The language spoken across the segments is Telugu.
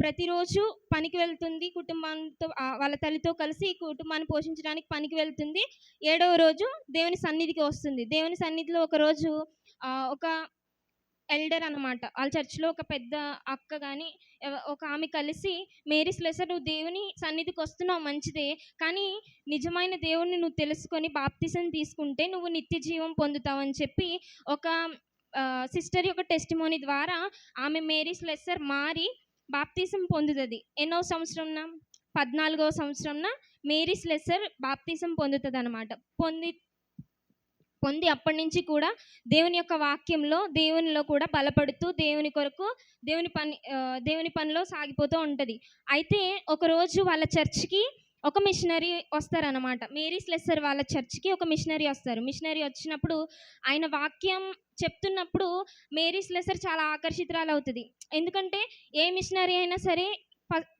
ప్రతిరోజు పనికి వెళ్తుంది కుటుంబంతో వాళ్ళ తల్లితో కలిసి కుటుంబాన్ని పోషించడానికి పనికి వెళ్తుంది. ఏడవ రోజు దేవుని సన్నిధికి వస్తుంది. దేవుని సన్నిధిలో ఒకరోజు ఒక ఎల్డర్ అన్నమాట. వాళ్ళ చర్చిలో ఒక పెద్ద అక్క కానీ ఒక ఆమె కలిసి మేరీ స్లెసర్ నువ్వు దేవుని సన్నిధికి వస్తున్నావు మంచిదే. కానీ నిజమైన దేవుణ్ణి నువ్వు తెలుసుకొని బాప్తిసం తీసుకుంటే నువ్వు నిత్య జీవం పొందుతావు అని చెప్పి ఒక సిస్టర్ యొక్క టెస్టిమోని ద్వారా ఆమె మేరీ స్లెసర్ మారి బాప్తిసం పొందుతుంది. ఎన్నో సంవత్సరంన? పద్నాలుగో సంవత్సరంన? మేరీ స్లెసర్ బాప్తిసం పొందుతుంది అనమాట పొంది పొంది అప్పటి నుంచి కూడా దేవుని యొక్క వాక్యంలో దేవునిలో కూడా బలపడుతూ దేవుని కొరకు దేవుని పని దేవుని పనిలో సాగిపోతూ ఉంటుంది. అయితే ఒకరోజు వాళ్ళ చర్చ్కి ఒక మిషనరీ వస్తారనమాట మేరీ స్లెస్సర్ వాళ్ళ చర్చ్కి ఒక మిషనరీ వస్తారు. మిషనరీ వచ్చినప్పుడు ఆయన వాక్యం చెప్తున్నప్పుడు మేరీ స్లెస్సర్ చాలా ఆకర్షితురాలు అవుతుంది ఎందుకంటే ఏ మిషనరీ అయినా సరే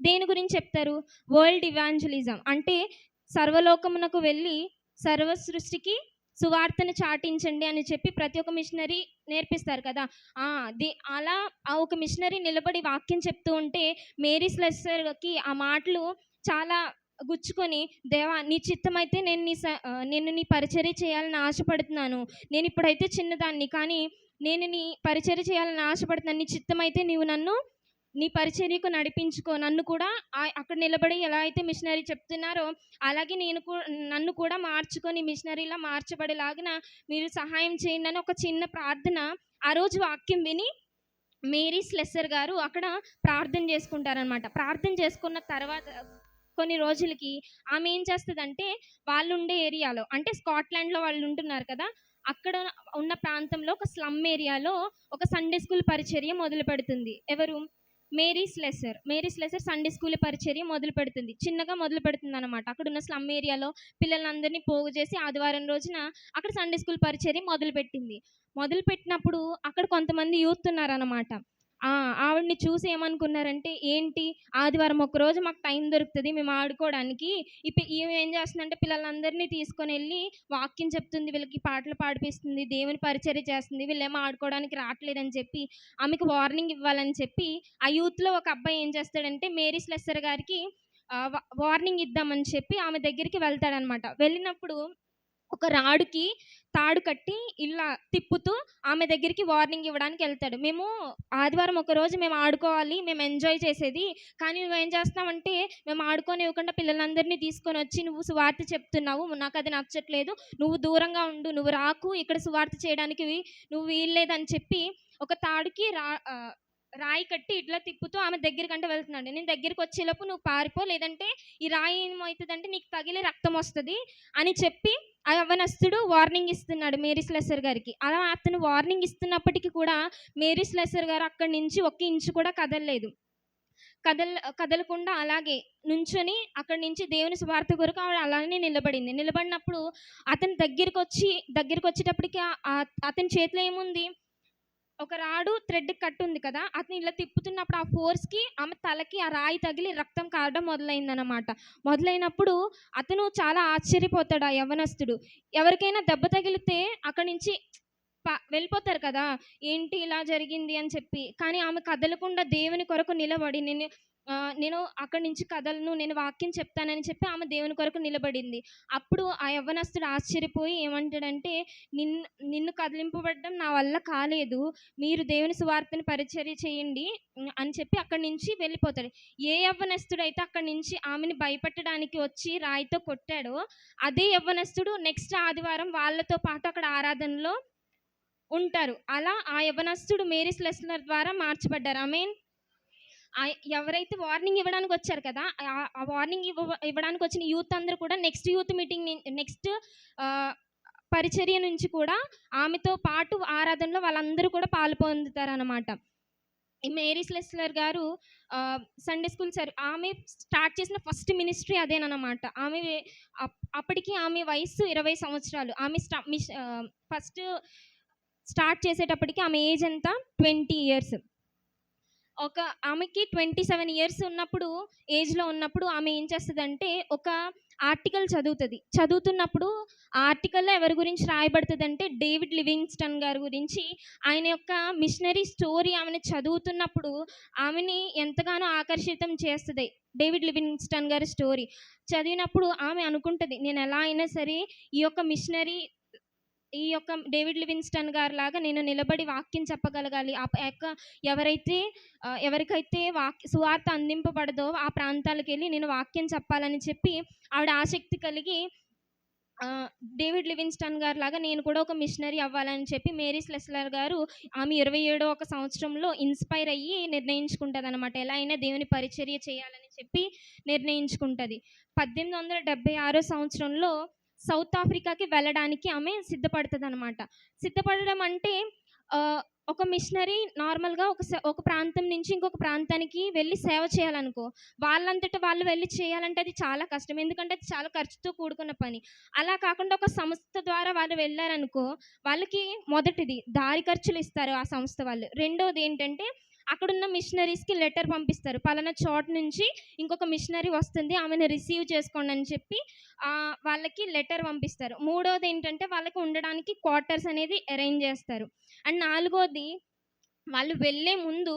దేని గురించి చెప్తారు? వరల్డ్ ఇవాంజలిజం అంటే సర్వలోకమునకు వెళ్ళి సర్వ సృష్టికి సువార్తను చాటించండి అని చెప్పి ప్రతి ఒక్క మిషనరీ నేర్పిస్తారు కదా. ఆ, ది అలా ఆ ఒక మిషనరీ నిలబడి వాక్యం చెప్తూ ఉంటే మేరీ స్లెస్సర్కి ఆ మాటలు చాలా గుచ్చుకొని దేవా నీ చిత్తమైతే నేను నీ స- నేను నీ పరిచర్య చేయాలని ఆశపడుతున్నాను. నేను ఇప్పుడైతే చిన్నదాన్ని కానీ నేను నీ పరిచర్య చేయాలని ఆశపడుతున్నాను. నీ చిత్తమైతే నీవు నన్ను నీ పరిచర్యకు నడిపించుకో. నన్ను కూడా అక్కడ నిలబడి ఎలా అయితే మిషనరీ చెప్తున్నారో అలాగే నేను నన్ను కూడా మార్చుకొని మిషనరీలా మార్చబడేలాగిన మీరు సహాయం చేయండి అని ఒక చిన్న ప్రార్థన ఆ రోజు వాక్యం విని మేరీ స్లెస్సర్ గారు అక్కడ ప్రార్థన చేసుకుంటారనమాట ప్రార్థన చేసుకున్న తర్వాత కొన్ని రోజులకి ఆమె ఏం చేస్తుందంటే వాళ్ళు ఉండే ఏరియాలో అంటే స్కాట్లాండ్లో వాళ్ళు ఉంటున్నారు కదా అక్కడ ఉన్న ప్రాంతంలో ఒక స్లమ్ ఏరియాలో ఒక సండే స్కూల్ పరిచర్య మొదలు పెడుతుంది. ఎవరు? Mary Slessor. Mary Slessor Sunday school పరిచర్య మొదలు పెడుతుంది. చిన్నగా మొదలు పెడుతుంది అనమాట అక్కడ ఉన్న స్లమ్ ఏరియాలో పిల్లలందరినీ పోగు చేసి ఆదివారం రోజున అక్కడ సండే స్కూల్ పరిచర్య మొదలు పెట్టింది మొదలు పెట్టినప్పుడు అక్కడ కొంతమంది యూత్ ఉన్నారనమాట ఆవిడ్ని చూసి ఏమనుకున్నారంటే ఏంటి? ఆదివారం ఒకరోజు మాకు టైం దొరుకుతుంది మేము ఆడుకోవడానికి. ఇప్పుడు ఈమె ఏం చేస్తుందంటే పిల్లలందరినీ తీసుకొని వెళ్ళి వాక్యం చెప్తుంది వీళ్ళకి పాటలు పాడిపిస్తుంది దేవుని పరిచర్య చేస్తుంది వీళ్ళేమో ఆడుకోవడానికి రావట్లేదని చెప్పి ఆమెకు వార్నింగ్ ఇవ్వాలని చెప్పి ఆ యూత్లో ఒక అబ్బాయి ఏం చేస్తాడంటే మేరీ స్లెస్సర్ గారికి వార్నింగ్ ఇద్దామని చెప్పి ఆమె దగ్గరికి వెళ్తాడనమాట. వెళ్ళినప్పుడు ఒక రాడుకి తాడు కట్టి ఇలా తిప్పుతూ ఆమె దగ్గరికి వార్నింగ్ ఇవ్వడానికి వెళ్తాడు. మేము ఆదివారం ఒక రోజు మేము ఆడుకోవాలి మేము ఎంజాయ్ చేసేది. కానీ నువ్వేం చేస్తున్నావంటే మేము ఆడుకొని ఇవ్వకుండా పిల్లలందరినీ తీసుకొని వచ్చి నువ్వు సువార్త చెప్తున్నావు. నాకు అది నచ్చట్లేదు. నువ్వు దూరంగా ఉండు నువ్వు రాకు ఇక్కడ సువార్త చేయడానికి నువ్వు వీల్లేదని చెప్పి ఒక తాడుకి రా రాయి కట్టి ఇట్లా తిప్పుతూ ఆమె దగ్గరికంటే వెళ్తున్నాడు నేను దగ్గరికి వచ్చేలోపు నువ్వు పారిపో లేదంటే ఈ రాయి ఏమవుతుందంటే నీకు తగిలే రక్తం వస్తుంది అని చెప్పి అవనస్తుడు వార్నింగ్ ఇస్తున్నాడు మేరీ స్లెసర్ గారికి. అలా అతను వార్నింగ్ ఇస్తున్నప్పటికీ కూడా మేరీ స్లెసర్ గారు అక్కడి నుంచి ఒక్క ఇంచు కూడా కదలలేదు. కదల కదలకుండా అలాగే నుంచొని అక్కడి నుంచి దేవుని స్వార్థ కొరకు ఆవిడ అలానే నిలబడింది. నిలబడినప్పుడు అతని దగ్గరికి వచ్చి దగ్గరికి వచ్చేటప్పటికి అతని చేతిలో ఏముంది? ఒక రాడు థ్రెడ్ కట్ ఉంది కదా అతను ఇలా తిప్పుతున్నప్పుడు ఆ ఫోర్స్కి ఆమె తలకి ఆ రాయి తగిలి రక్తం కారడం మొదలైందనమాట మొదలైనప్పుడు అతను చాలా ఆశ్చర్యపోతాడు ఆ యవనస్తుడు ఎవరికైనా దెబ్బ తగిలితే అక్కడి నుంచి ప- వెళ్ళిపోతారు కదా ఏంటి ఇలా జరిగింది అని చెప్పి. కానీ ఆమె కదలకుండా దేవుని కొరకు నిలబడి నేను నేను అక్కడి నుంచి కథలను నేను వాక్యం చెప్తానని చెప్పి ఆమె దేవుని కొరకు నిలబడింది. అప్పుడు ఆ యవ్వనస్తుడు ఆశ్చర్యపోయి ఏమంటాడంటే నిన్ను నిన్ను కదిలింపబడడం నా వల్ల కాలేదు. మీరు దేవుని సువార్తను పరిచర్య చేయండి అని చెప్పి అక్కడి నుంచి వెళ్ళిపోతాడు. ఏ యవ్వనస్తుడు అయితే అక్కడి నుంచి ఆమెను భయపెట్టడానికి వచ్చి రాయితో కొట్టాడో అదే యవ్వనస్తుడు నెక్స్ట్ ఆదివారం వాళ్ళతో పాటు అక్కడ ఆరాధనలో ఉంటారు. అలా ఆ యవ్వనస్తుడు మేరీస్ లెస్లర్ ద్వారా మార్చబడ్డారు. ఐ మీన్ ఎవరైతే వార్నింగ్ ఇవ్వడానికి వచ్చారు కదా ఆ- వార్నింగ్ ఇవ్వ ఇవ్వడానికి వచ్చిన యూత్ అందరూ కూడా నెక్స్ట్ యూత్ మీటింగ్ నెక్స్ట్ పరిచర్య నుంచి కూడా ఆమెతో పాటు ఆరాధనలో వాళ్ళందరూ కూడా పాలు పొందుతారనమాట మేరీ స్లెస్లర్ గారు సండే స్కూల్ సర్ ఆమె స్టార్ట్ చేసిన ఫస్ట్ మినిస్ట్రీ అదేనమాట ఆమె అప్- అప్పటికి ఆమె వయసు ఇరవై సంవత్సరాలు. ఆమె స్టా ఫస్ట్ స్టార్ట్ చేసేటప్పటికి ఆమె ఏజ్ ఎంత? Twenty years. ఒక ఆమెకి 27 ఇయర్స్ ఉన్నప్పుడు ఏజ్‌లో ఉన్నప్పుడు ఆమె ఏం చేస్తుందంటే ఒక ఆర్టికల్ చదువుతుంది. చదువుతున్నప్పుడు ఆ ఆర్టికల్‌లో ఎవరి గురించి రాయబడతదంటే డేవిడ్ లివింగ్‌స్టన్ గారి గురించి. ఆయన యొక్క మిషనరీ స్టోరీ ఆమెను చదువుతున్నప్పుడు ఆమెని ఎంతగానో ఆకర్షితం చేస్తుంది. డేవిడ్ లివింగ్‌స్టన్ గారి స్టోరీ. చదివినప్పుడు ఆమె అనుకుంటుంది నేను ఎలా అయినా సరే ఈ యొక్క మిషనరీ ఈ యొక్క డేవిడ్ లివిన్స్టన్ గారు లాగా నేను నిలబడి వాక్యం చెప్పగలగాలి. ఆ యొక్క ఎవరైతే ఎవరికైతే వాక్ సువార్త అందింపబడదో ఆ ప్రాంతాలకెళ్ళి నేను వాక్యం చెప్పాలని చెప్పి ఆవిడ ఆసక్తి కలిగి డేవిడ్ డేవిడ్ లివింగ్‌స్టన్ గారిలాగా నేను కూడా ఒక మిషనరీ అవ్వాలని చెప్పి మేరీ స్లెస్లర్ గారు ఆమె 27 ఒక సంవత్సరంలో ఇన్‌స్పైర్ అయ్యి నిర్ణయించుకుంటుంది అనమాట ఎలా అయినా దేవుని పరిచర్య చేయాలని చెప్పి నిర్ణయించుకుంటుంది పద్దెనిమిది వందల డెబ్బై ఆరో సంవత్సరంలో సౌత్ ఆఫ్రికాకి వెళ్ళడానికి ఆమె సిద్ధపడుతుంది అనమాట సిద్ధపడడం అంటే ఒక మిషనరీ నార్మల్‌గా ఒక ఒక ప్రాంతం నుంచి ఇంకొక ప్రాంతానికి వెళ్ళి సేవ చేయాలనుకో, వాళ్ళంతటా వాళ్ళు వెళ్ళి చేయాలంటే అది చాలా కష్టం. ఎందుకంటే అది చాలా ఖర్చుతో కూడుకున్న పని. అలా కాకుండా ఒక సంస్థ ద్వారా వాళ్ళు వెళ్ళారనుకో వాళ్ళకి మొదటిది దారి ఖర్చులు ఇస్తారు ఆ సంస్థ వాళ్ళు. రెండోది ఏంటంటే అక్కడున్న మిషనరీస్‌కి లెటర్ పంపిస్తారు. పలానా చోట నుంచి ఇంకొక మిషనరీ వస్తుంది. ఆమెను రిసీవ్ చేసుకోండి అని చెప్పి వాళ్ళకి లెటర్ పంపిస్తారు. మూడోది ఏంటంటే వాళ్ళకి ఉండడానికి క్వార్టర్స్ అనేది అరేంజ్ చేస్తారు. అండ్ నాలుగోది వాళ్ళు వెళ్ళే ముందు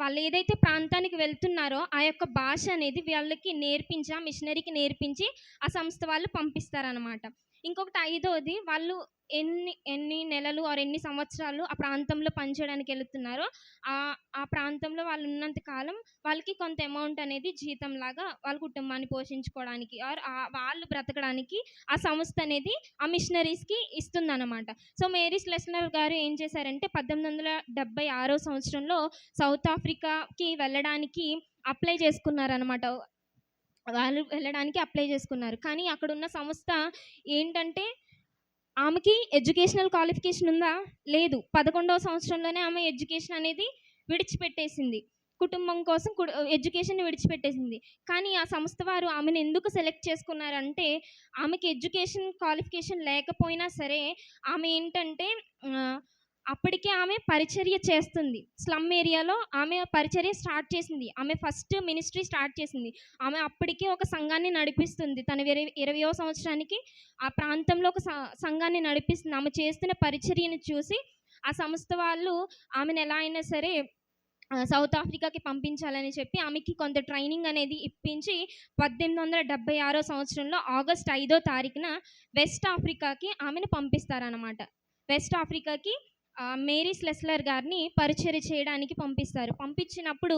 వాళ్ళు ఏదైతే ప్రాంతానికి వెళ్తున్నారో ఆ యొక్క భాష అనేది వాళ్ళకి నేర్పించి ఆ మిషనరీకి నేర్పించి ఆ సంస్థ వాళ్ళు పంపిస్తారనమాట. ఇంకొకటి ఐదోది వాళ్ళు ఎన్ని ఎన్ని నెలలు ఆర్ ఎన్ని సంవత్సరాలు ఆ ప్రాంతంలో పనిచేయడానికి వెళుతున్నారో ఆ ఆ ప్రాంతంలో వాళ్ళు ఉన్నంత కాలం వాళ్ళకి కొంత అమౌంట్ అనేది జీతం లాగా వాళ్ళ కుటుంబాన్ని పోషించుకోవడానికి ఆర్ వాళ్ళు బ్రతకడానికి ఆ సంస్థ అనేది ఆ మిషనరీస్‌కి ఇస్తుందనమాట. సో, మేరీస్ లెస్నర్ గారు ఏం చేశారంటే 1876 సంవత్సరంలో సౌత్ ఆఫ్రికాకి వెళ్ళడానికి అప్లై చేసుకున్నారనమాట. వాళ్ళు వెళ్ళడానికి అప్లై చేసుకున్నారు. కానీ అక్కడున్న సంస్థ ఏంటంటే ఆమెకి ఎడ్యుకేషనల్ క్వాలిఫికేషన్ ఉందా? లేదు. 11వ సంవత్సరంలోనే ఆమె ఎడ్యుకేషన్ అనేది విడిచిపెట్టేసింది. కుటుంబం కోసం ఎడ్యుకేషన్ విడిచిపెట్టేసింది. కానీ ఆ సంస్థ వారు ఆమెను ఎందుకు సెలెక్ట్ చేసుకున్నారంటే ఆమెకి ఎడ్యుకేషన్ క్వాలిఫికేషన్ లేకపోయినా సరే ఆమె ఏంటంటే అప్పటికే ఆమె పరిచర్య చేస్తుంది. స్లమ్ ఏరియాలో ఆమె పరిచర్య స్టార్ట్ చేసింది. ఆమె ఫస్ట్ మినిస్ట్రీ స్టార్ట్ చేసింది. ఆమె అప్పటికే ఒక సంఘాన్ని నడిపిస్తుంది. తన ఇరవై 20వ సంవత్సరానికి ఆ ప్రాంతంలో ఒక స సంఘాన్ని నడిపిస్తుంది. ఆమె చేస్తున్న పరిచర్యను చూసి ఆ సంస్థ వాళ్ళు ఆమెను ఎలా అయినా సరే సౌత్ ఆఫ్రికాకి పంపించాలని చెప్పి ఆమెకి కొంత ట్రైనింగ్ అనేది ఇప్పించి 1876 సంవత్సరంలో ఆగస్ట్ ఐదో తారీఖున వెస్ట్ ఆఫ్రికాకి ఆమెను పంపిస్తారనమాట. వెస్ట్ ఆఫ్రికాకి మేరీ స్లెస్లర్ గారిని పరిచర్య చేయడానికి పంపిస్తారు. పంపించినప్పుడు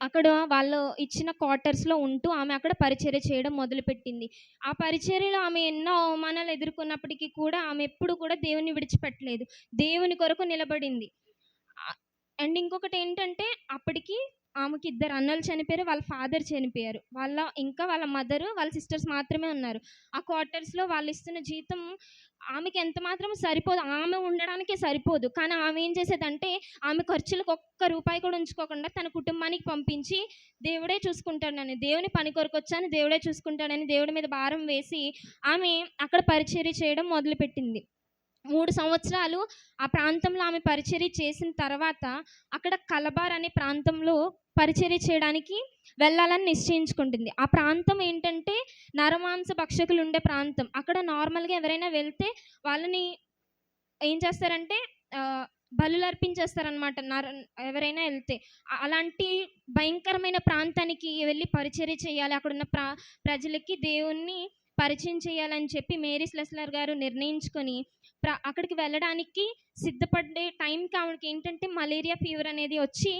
అక్కడ వాళ్ళు ఇచ్చిన క్వార్టర్స్‌లో ఉంటూ ఆమె అక్కడ పరిచర్య చేయడం మొదలుపెట్టింది. ఆ పరిచర్యలో ఆమె ఎన్నో అవమానాలు ఎదుర్కొన్నప్పటికీ కూడా ఆమె ఎప్పుడు కూడా దేవుని విడిచిపెట్టలేదు. దేవుని కొరకు నిలబడింది. అండ్ ఇంకొకటి ఏంటంటే అప్పటికి ఆమెకి ఇద్దరు అన్నలు చనిపోయారు. వాళ్ళ ఫాదర్ చనిపోయారు. వాళ్ళ ఇంకా వాళ్ళ మదర్, వాళ్ళ సిస్టర్స్ మాత్రమే ఉన్నారు. ఆ క్వార్టర్స్‌లో వాళ్ళు ఇస్తున్న జీతం ఆమెకి ఎంత మాత్రం సరిపోదు. ఆమె ఉండడానికే సరిపోదు. కానీ ఆమె ఏం చేసేదంటే ఆమె ఖర్చులకు ఒక్క రూపాయి కూడా ఉంచుకోకుండా తన కుటుంబానికి పంపించి దేవుడే చూసుకుంటాడని, దేవుని పని కొరకొచ్చాను దేవుడే చూసుకుంటాడని దేవుడి మీద భారం వేసి ఆమె అక్కడ పరిచర్య చేయడం మొదలుపెట్టింది. మూడు సంవత్సరాలు ఆ ప్రాంతంలో ఆమె పరిచర్య చేసిన తర్వాత అక్కడ కలబార్ అనే ప్రాంతంలో పరిచర్య చేయడానికి వెళ్ళాలని నిశ్చయించుకుంటుంది. ఆ ప్రాంతం ఏంటంటే నరమాంస భక్షకులు ఉండే ప్రాంతం. అక్కడ నార్మల్‌గా ఎవరైనా వెళ్తే వాళ్ళని ఏం చేస్తారంటే బలు బలులర్పించేస్తారనమాట. నర ఎవరైనా వెళ్తే అలాంటి భయంకరమైన ప్రాంతానికి వెళ్ళి పరిచర్య చేయాలి. అక్కడున్న ప్రా ప్రజలకి దేవుణ్ణి పరిచయం చేయాలని చెప్పి మేరీ స్లెస్లర్ గారు నిర్ణయించుకొని అక్కడికి వెళ్ళడానికి సిద్ధపడే టైంకి ఆమెకి ఏంటంటే మలేరియా ఫీవర్ అనేది వచ్చి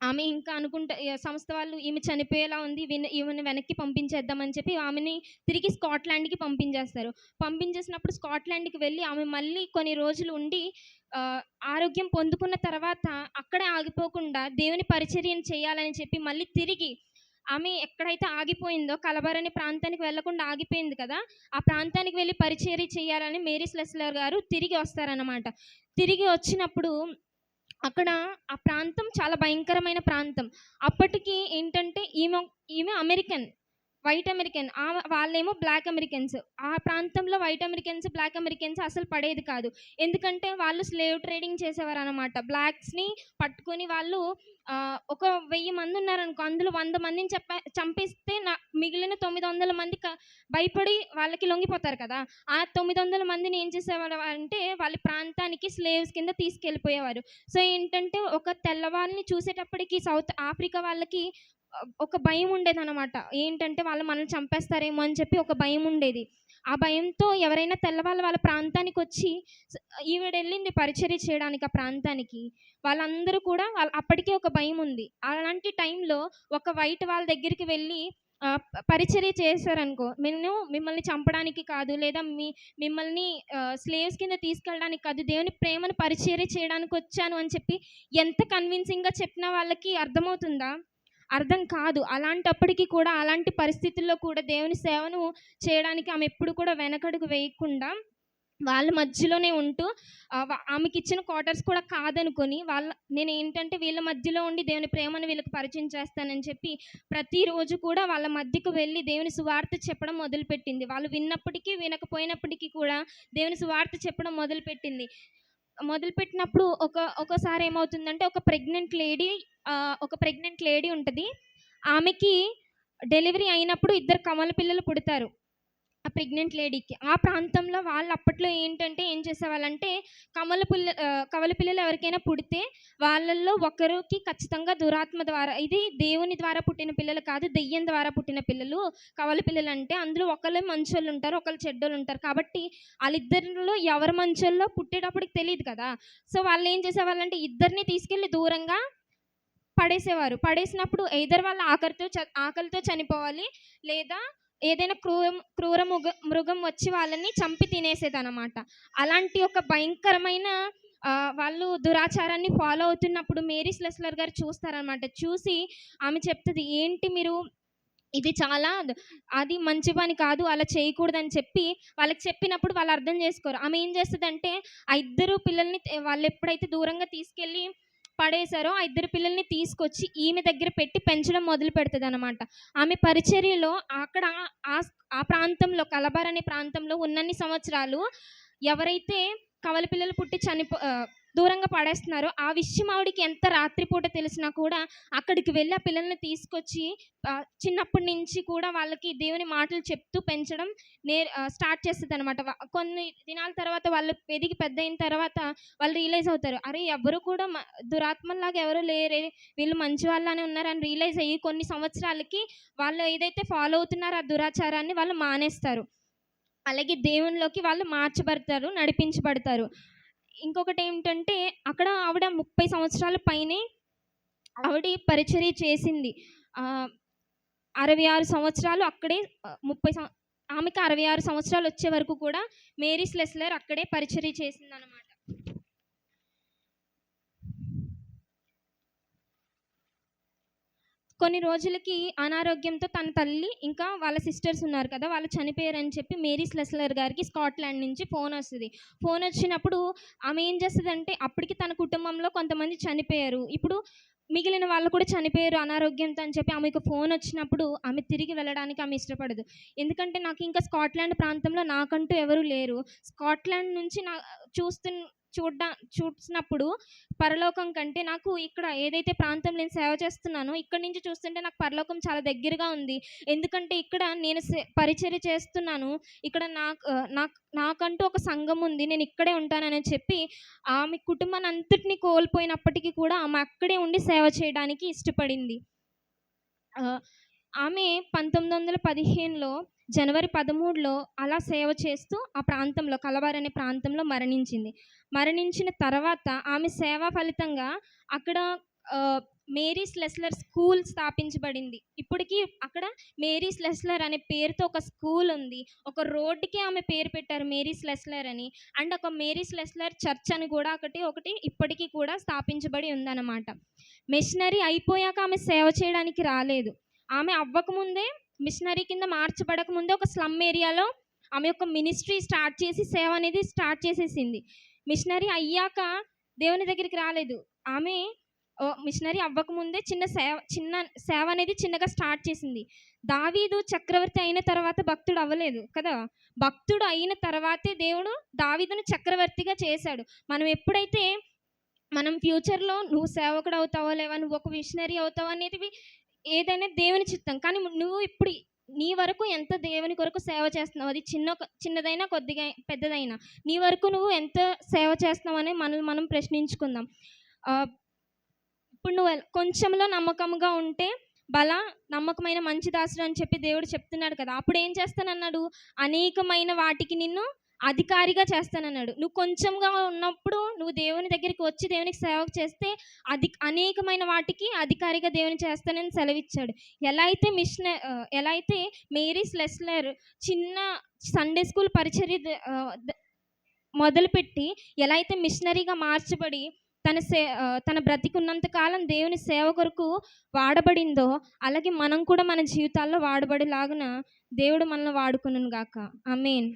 ఆమె ఇంకా అనుకుంట సంస్థ వాళ్ళు ఈమె చనిపోయేలా ఉంది. ఈమెను వెనక్కి పంపించేద్దామని చెప్పి ఆమెని తిరిగి స్కాట్లాండ్‌కి పంపించేస్తారు. పంపించేసినప్పుడు స్కాట్లాండ్‌కి వెళ్ళి ఆమె మళ్ళీ కొన్ని రోజులు ఉండి ఆరోగ్యం పొందుకున్న తర్వాత అక్కడే ఆగిపోకుండా దేవుని పరిచర్యం చేయాలని చెప్పి మళ్ళీ తిరిగి ఆమె ఎక్కడైతే ఆగిపోయిందో కలబార్ అనే ప్రాంతానికి వెళ్ళకుండా ఆగిపోయింది కదా! ఆ ప్రాంతానికి వెళ్ళి పరిచర్య చేయాలని మేరీ స్లెస్లర్ గారు తిరిగి వస్తారన్నమాట తిరిగి వచ్చినప్పుడు అక్కడ ఆ ప్రాంతం చాలా భయంకరమైన ప్రాంతం. అప్పటికి ఏంటంటే ఈమె ఈమె అమెరికన్. వైట్ అమెరికన్ ఆ వాళ్ళేమో బ్లాక్ అమెరికన్స్ ఆ ప్రాంతంలో వైట్ అమెరికన్స్ బ్లాక్ అమెరికన్స్ అసలు పడేది కాదు. ఎందుకంటే వాళ్ళు స్లేవ్ ట్రేడింగ్ చేసేవారు అనమాట బ్లాక్స్ని పట్టుకొని వాళ్ళు ఒక వెయ్యి మంది ఉన్నారనుకో అందులో వంద మందిని చెప్ప చంపిస్తే నా మిగిలిన తొమ్మిది వందల మంది క- భయపడి వాళ్ళకి లొంగిపోతారు కదా. ఆ తొమ్మిది వందల మందిని ఏం చేసేవారు అంటే వాళ్ళ ప్రాంతానికి స్లేవ్స్ కింద తీసుకెళ్ళిపోయేవారు. సో ఏంటంటే ఒక తెల్లవాళ్ళని చూసేటప్పటికి సౌత్ ఆఫ్రికా వాళ్ళకి ఒక భయం ఉండేది అనమాట ఏంటంటే వాళ్ళు మనల్ని చంపేస్తారేమో అని చెప్పి ఒక భయం ఉండేది. ఆ భయంతో ఎవరైనా తెల్లవాళ్ళు వాళ్ళ ప్రాంతానికి వచ్చి ఈవిడ వెళ్ళింది పరిచర్య చేయడానికి ఆ ప్రాంతానికి. వాళ్ళందరూ కూడా వాళ్ళ అప్పటికే ఒక భయం ఉంది. అలాంటి టైంలో ఒక వైట్ వాళ్ళ దగ్గరికి వెళ్ళి పరిచర్య చేశారనుకో నేను మిమ్మల్ని చంపడానికి కాదు లేదా మీ మిమ్మల్ని స్లేవ్స్ కింద తీసుకెళ్ళడానికి కాదు దేవుని ప్రేమను పరిచర్య చేయడానికి వచ్చాను అని చెప్పి ఎంత కన్విన్సింగ్గా చెప్పిన వాళ్ళకి అర్థమవుతుందా? అర్థం కాదు. అలాంటప్పటికీ కూడా అలాంటి పరిస్థితుల్లో కూడా దేవుని సేవను చేయడానికి ఆమె ఎప్పుడు కూడా వెనకడుగు వేయకుండా వాళ్ళ మధ్యలోనే ఉంటూ ఆమెకి ఇచ్చిన క్వార్టర్స్ కూడా కాదనుకొని వాళ్ళ నేను ఏంటంటే వీళ్ళ మధ్యలో ఉండి దేవుని ప్రేమను వీళ్ళకి పరిచయం చేస్తానని చెప్పి ప్రతిరోజు కూడా వాళ్ళ మధ్యకు వెళ్ళి దేవుని సువార్త చెప్పడం మొదలుపెట్టింది. వాళ్ళు విన్నప్పటికీ వినకపోయినప్పటికీ కూడా దేవుని సువార్త చెప్పడం మొదలుపెట్టింది. మొదలుపెట్టినప్పుడు ఒక ఒకసారి ఏమవుతుందంటే ఒక ప్రెగ్నెంట్ లేడీ ఒక ప్రెగ్నెంట్ లేడీ ఉంటుంది. ఆమెకి డెలివరీ అయినప్పుడు ఇద్దరు కమల పిల్లలు పుడతారు. ఆ ప్రెగ్నెంట్ లేడీకి. ఆ ప్రాంతంలో వాళ్ళు అప్పట్లో ఏంటంటే ఏం చేసేవాళ్ళంటే కమల పిల్ల కవల పిల్లలు ఎవరికైనా పుడితే వాళ్ళల్లో ఒకరికి ఖచ్చితంగా దురాత్మ ద్వారా ఇది దేవుని ద్వారా పుట్టిన పిల్లలు కాదు దెయ్యం ద్వారా పుట్టిన పిల్లలు కవల పిల్లలు అంటే అందులో ఒకళ్ళు మంచోళ్ళు ఉంటారు ఒకళ్ళు చెడ్డోళ్ళు ఉంటారు. కాబట్టి వాళ్ళిద్దరిలో ఎవరు మంచోళ్ళో పుట్టేటప్పటికి తెలియదు కదా. సో వాళ్ళు ఏం చేసేవాళ్ళంటే ఇద్దరిని తీసుకెళ్ళి దూరంగా పడేసేవారు. పడేసినప్పుడు ఎయిదర్ వాళ్ళ ఆకలితో చ ఆకలితో చనిపోవాలి లేదా ఏదైనా క్రూర క్రూర మృగ మృగం వచ్చి వాళ్ళని చంపి తినేసేదన్నమాట. అలాంటి ఒక భయంకరమైన వాళ్ళు దురాచారాన్ని ఫాలో అవుతున్నప్పుడు మేరీ స్లెస్లర్ గారు చూస్తారనమాట చూసి ఆమె చెప్తుంది ఏంటి మీరు ఇది చాలా అది మంచి పని కాదు అలా చేయకూడదని చెప్పి వాళ్ళకి చెప్పినప్పుడు వాళ్ళు అర్థం చేసుకోరు. ఆమె ఏం చేస్తుందంటే ఆ ఇద్దరు పిల్లల్ని వాళ్ళు ఎప్పుడైతే దూరంగా తీసుకెళ్ళి పడేశారో ఆ ఇద్దరు పిల్లల్ని తీసుకొచ్చి ఈమె దగ్గర పెట్టి పెంచడం మొదలు పెడుతుంది అనమాట ఆమె పరిచర్యలో అక్కడ ఆ ఆ ప్రాంతంలో కలబార్ అనే ప్రాంతంలో ఉన్నన్ని సంవత్సరాలు ఎవరైతే కవల పిల్లలు పుట్టి చనిపో దూరంగా పడేస్తున్నారో. ఆ విషయం ఆవిడకి ఎంత రాత్రిపూట తెలిసినా కూడా అక్కడికి వెళ్ళి ఆ పిల్లల్ని తీసుకొచ్చి చిన్నప్పటి నుంచి కూడా వాళ్ళకి దేవుని మాటలు చెప్తూ పెంచడం నేర్ స్టార్ట్ చేస్తుంది అనమాట కొన్ని దినాల తర్వాత వాళ్ళు ఎదిగి పెద్ద అయిన తర్వాత వాళ్ళు రియలైజ్ అవుతారు. అరే ఎవరు కూడా దురాత్మలాగా ఎవరు లేరే. వీళ్ళు మంచి వాళ్ళనే ఉన్నారని రియలైజ్ అయ్యి కొన్ని సంవత్సరాలకి వాళ్ళు ఏదైతే ఫాలో అవుతున్నారో ఆ దురాచారాన్ని వాళ్ళు మానేస్తారు. అలాగే దేవునిలోకి వాళ్ళు మార్చబడతారు నడిపించబడతారు. ఇంకొకటి ఏమిటంటే అక్కడ ఆవిడ ముప్పై సంవత్సరాల పైనే ఆవిడ పరిచర్య చేసింది. అరవై ఆరు సంవత్సరాలు అక్కడే ముప్పై ఆమెకి అరవై ఆరు సంవత్సరాలు వచ్చే వరకు కూడా మేరీ స్లెస్లర్ అక్కడే పరిచర్య చేసింది అనమాట కొన్ని రోజులకి అనారోగ్యంతో తన తల్లి ఇంకా వాళ్ళ సిస్టర్స్ ఉన్నారు కదా వాళ్ళు చనిపోయారని చెప్పి మేరీ స్లెస్లర్ గారికి స్కాట్లాండ్ నుంచి ఫోన్ వస్తుంది. ఫోన్ వచ్చినప్పుడు ఆమె ఏం చేస్తుందంటే అప్పటికి తన కుటుంబంలో కొంతమంది చనిపోయారు. ఇప్పుడు మిగిలిన వాళ్ళు కూడా చనిపోయారు అనారోగ్యంతో అని చెప్పి ఆమెకు ఫోన్ వచ్చినప్పుడు ఆమె తిరిగి వెళ్ళడానికి ఆమె ఇష్టపడదు. ఎందుకంటే నాకు ఇంకా స్కాట్లాండ్ ప్రాంతంలో నాకంటూ ఎవరూ లేరు. స్కాట్లాండ్ నుంచి నా చూస్తున్న చూడ్డా చూసినప్పుడు పరలోకం కంటే నాకు ఇక్కడ ఏదైతే ప్రాంతం నేను సేవ చేస్తున్నానో ఇక్కడ నుంచి చూస్తుంటే నాకు పరలోకం చాలా దగ్గరగా ఉంది. ఎందుకంటే ఇక్కడ నేను సే- పరిచర్య చేస్తున్నాను. ఇక్కడ నాకు నాకు నాకంటూ ఒక సంఘం ఉంది. నేను ఇక్కడే ఉంటానని చెప్పి ఆమె కుటుంబాన్ని అంతటిని కోల్పోయినప్పటికీ కూడా ఆమె అక్కడే ఉండి సేవ చేయడానికి ఇష్టపడింది. ఆమె పంతొమ్మిది వందల పదిహేనులో జనవరి పదమూడులో అలా సేవ చేస్తూ ఆ ప్రాంతంలో కలవార్ అనే ప్రాంతంలో మరణించింది. మరణించిన తర్వాత ఆమె సేవ ఫలితంగా అక్కడ మేరీస్ లెస్లర్ స్కూల్ స్థాపించబడింది. ఇప్పటికీ అక్కడ మేరీస్ లెస్లర్ అనే పేరుతో ఒక స్కూల్ ఉంది. ఒక రోడ్డుకి ఆమె పేరు పెట్టారు మేరీస్ లెస్లర్ అని. అండ్ ఒక మేరీస్ లెస్లర్ చర్చ్ అని కూడా ఒకటి ఒకటి ఇప్పటికీ కూడా స్థాపించబడి ఉందన్నమాట. మిషనరీ అయిపోయాక ఆమె సేవ చేయడానికి రాలేదు. ఆమె అవ్వకముందే మిషనరీ కింద మార్చబడక ముందే ఒక స్లమ్ ఏరియాలో ఆమె యొక్క మినిస్ట్రీ స్టార్ట్ చేసి సేవ అనేది స్టార్ట్ చేసేసింది మిషనరీ అయ్యాక దేవుని దగ్గరికి రాలేదు ఆమె మిషనరీ అవ్వకముందే చిన్న సేవ చిన్న సేవ అనేది చిన్నగా స్టార్ట్ చేసింది. దావీదు చక్రవర్తి అయిన తర్వాత భక్తుడు అవ్వలేదు కదా! భక్తుడు అయిన తర్వాతే దేవుడు దావీదును చక్రవర్తిగా చేశాడు. మనం ఎప్పుడైతే మనం ఫ్యూచర్‌లో నువ్వు సేవకుడు అవుతావో, లేవా నువ్వు ఒక మిషనరీ అవుతావో అనేది ఏదైనా దేవుని చిత్తం. కానీ నువ్వు ఇప్పుడు నీ వరకు ఎంత దేవుని కొరకు సేవ చేస్తున్నావు. అది చిన్న చిన్నదైనా, కొద్దిగా పెద్దదైనా. నీ వరకు నువ్వు ఎంత సేవ చేస్తున్నావని మనల్ని మనం ప్రశ్నించుకుందాం. ఇప్పుడు నువ్వు కొంచెంలో నమ్మకంగా ఉంటే బల నమ్మకమైన మంచి దాసుడు అని చెప్పి దేవుడు చెప్తున్నాడు కదా! అప్పుడు ఏం చేస్తానన్నాడు? అనేకమైన వాటికి నిన్ను అధికారిగా చేస్తానన్నాడు. నువ్వు కొంచెంగా ఉన్నప్పుడు నువ్వు దేవుని దగ్గరికి వచ్చి దేవునికి సేవ చేస్తే అది అనేకమైన వాటికి అధికారిగా దేవుని చేస్తానని సెలవిచ్చాడు. ఎలా అయితే మిషన ఎలా అయితే మేరీస్ లెస్లర్ చిన్న సండే స్కూల్ పరిచర్య మొదలుపెట్టి ఎలా అయితే మిషనరీగా మార్చబడి తన సే తన బ్రతికున్నంత కాలం దేవుని సేవ కొరకు వాడబడిందో, అలాగే మనం కూడా మన జీవితాల్లో వాడబడేలాగున దేవుడు మనల్ని వాడుకున్నాను గాక. ఆమేన్.